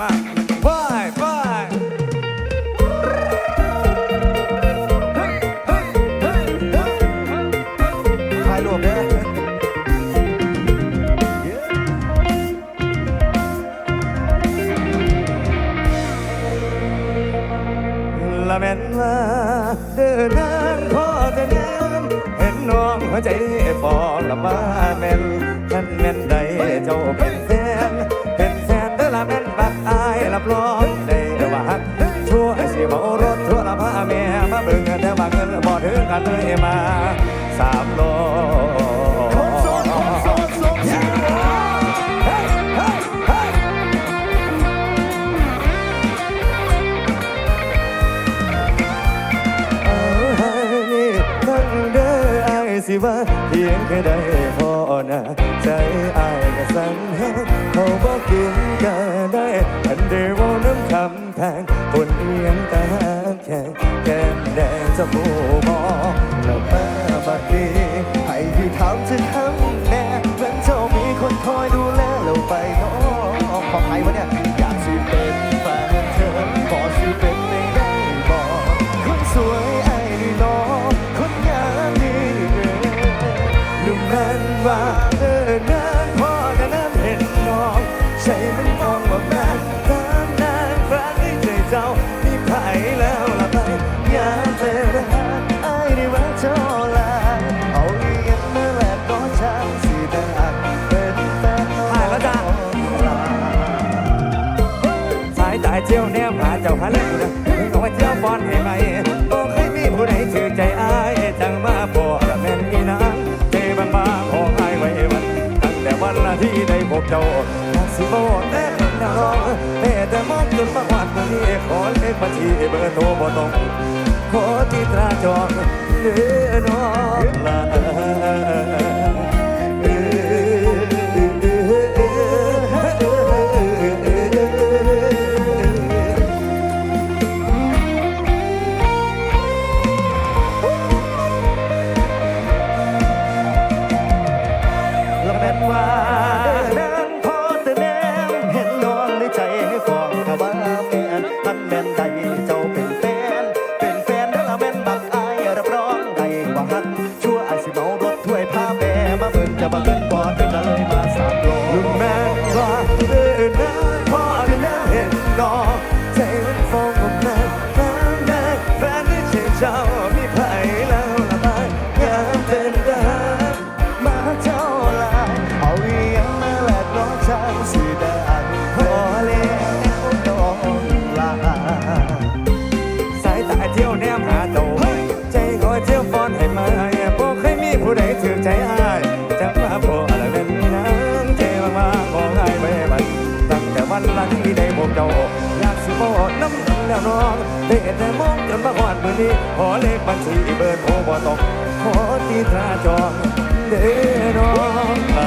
มาไปไปถ่ายรูปเด้อละแม่นว่าเดินทางพอจะแนมเห็นน้องหัวใจฟอละมาแม่นท่นแม่นใดเจ้าเป็น ใจอายก็สั่งแห้งเขาบอกกินก็ได้อันเดียวน้ำคำแพงคนเอียงแต่แข็งแก้มแดงจะผู้บอกแล้วแมาบัดนี้ให้ที่ถามถึง 난 마음 ขอเลขบัญชีเบอร์โทรบ่ต้องขอที่ตราจองเนื้อน้องลา เจ้าอยากสิบอกน้ำกันแล้วน้องเห็นแต่มองจนมาหอดมือนี้ขอเลขบัญชีเบอร์โทรบ่ตกขอตีตราจองเด้อน้องมา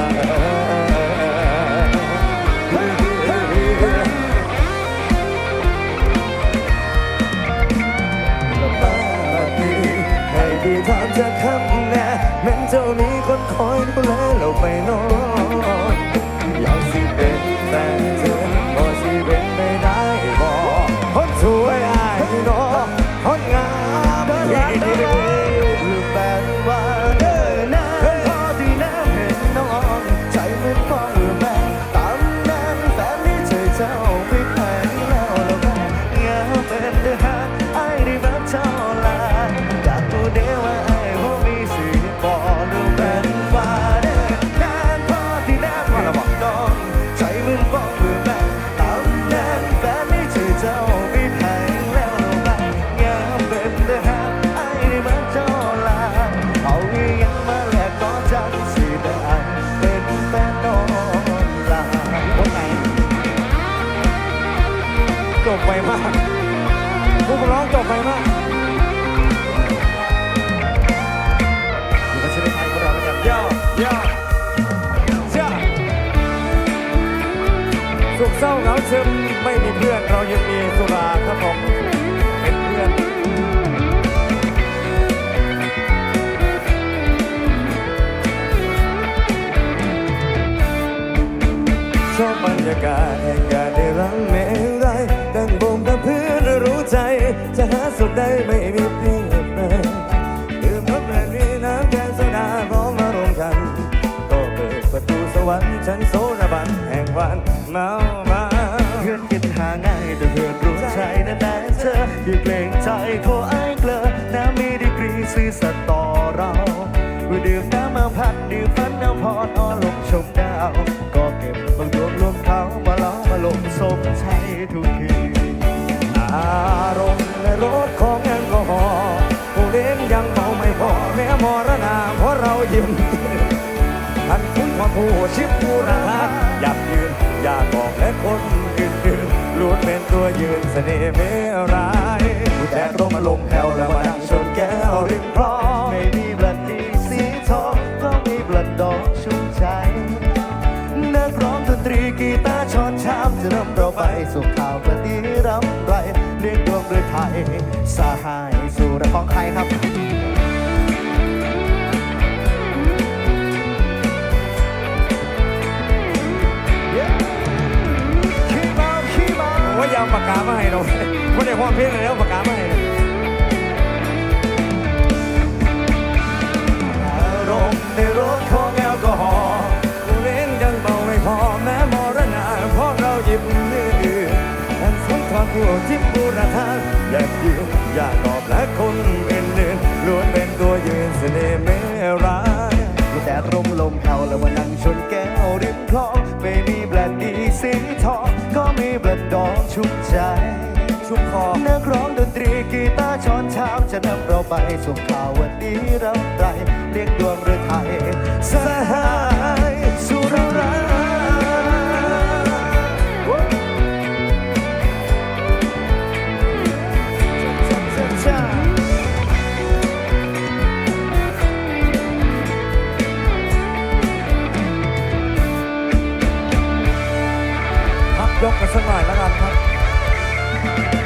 ที่ทางจะคำแน่แม้เจ้านี้คนคอยดูแลเราไปน้อง จบไปมากผู้ร้องจบไปมากยู่กัชีวิตไทยเราแล้วกันย่อย่อจ้สุขเศร้าเหงาซึมไม่มีเพื่อนเรายังมีสุราครับผมเป็นเพื่อนชอบบรรยากาศแห่งการ วันฉันโซนบันแห่งวันเมามาเพื่อนกินหาง่ายแต่เพื่อนรู้ใจนั่แหลเธออย่าเกรงใจโทรไอ้เกลอน้ำมีดีกรีซื้อสัตย์ต่อเราดื่มน้ำมาพัดดื่มพันน้ำพรอ่อนลงชมดาว ก็เก็บบางดวงรวมเขามาล้อมาลงสมใจทุก ผู้ชิบผู้ราคาอยากยืน อยากบอกและคนอื่นๆล้วนเป็นตัวยืนเสน่ห์ไม่ร้ายผู้แดดร่มมาลมแผ่วแล้วมานั่งชนแก้วริมคลองไม่มีบลัดดีสีทองก็มีบลัดดอกชุ่มใจนักร้องดนตรีกีตาร์ช้อนชามจะนำเราไปสู่ข่าวประดีรำไรเรียกดวงเรือไทยสหายสู่ระของใครครับ ว่ายาวปากกามาให้เราไม่ได้ความเพลงเลยแล้วปากกามาให้อารมณ์ในรถของแอลกอฮอล์ผู้เล่นยังเบาไม่พอแม้มรณะเพราะเราหยิบมืออื่นท่านสุนทรผู้ทิพย์บูรทานอยากยืนอยากตอบและคนอื่นๆล้วนเป็นตัวยืนเสน่ห์ ด์ดองชุ่มใจ ชุ่มคอนักร้องดนตรีกีตาร์ช้อนชามจะนำเราไปส่งข่าววันนี้รำไรเรียกดวงเรือไทยสหาย ยกกันสักหน่อยแล้วกันครับ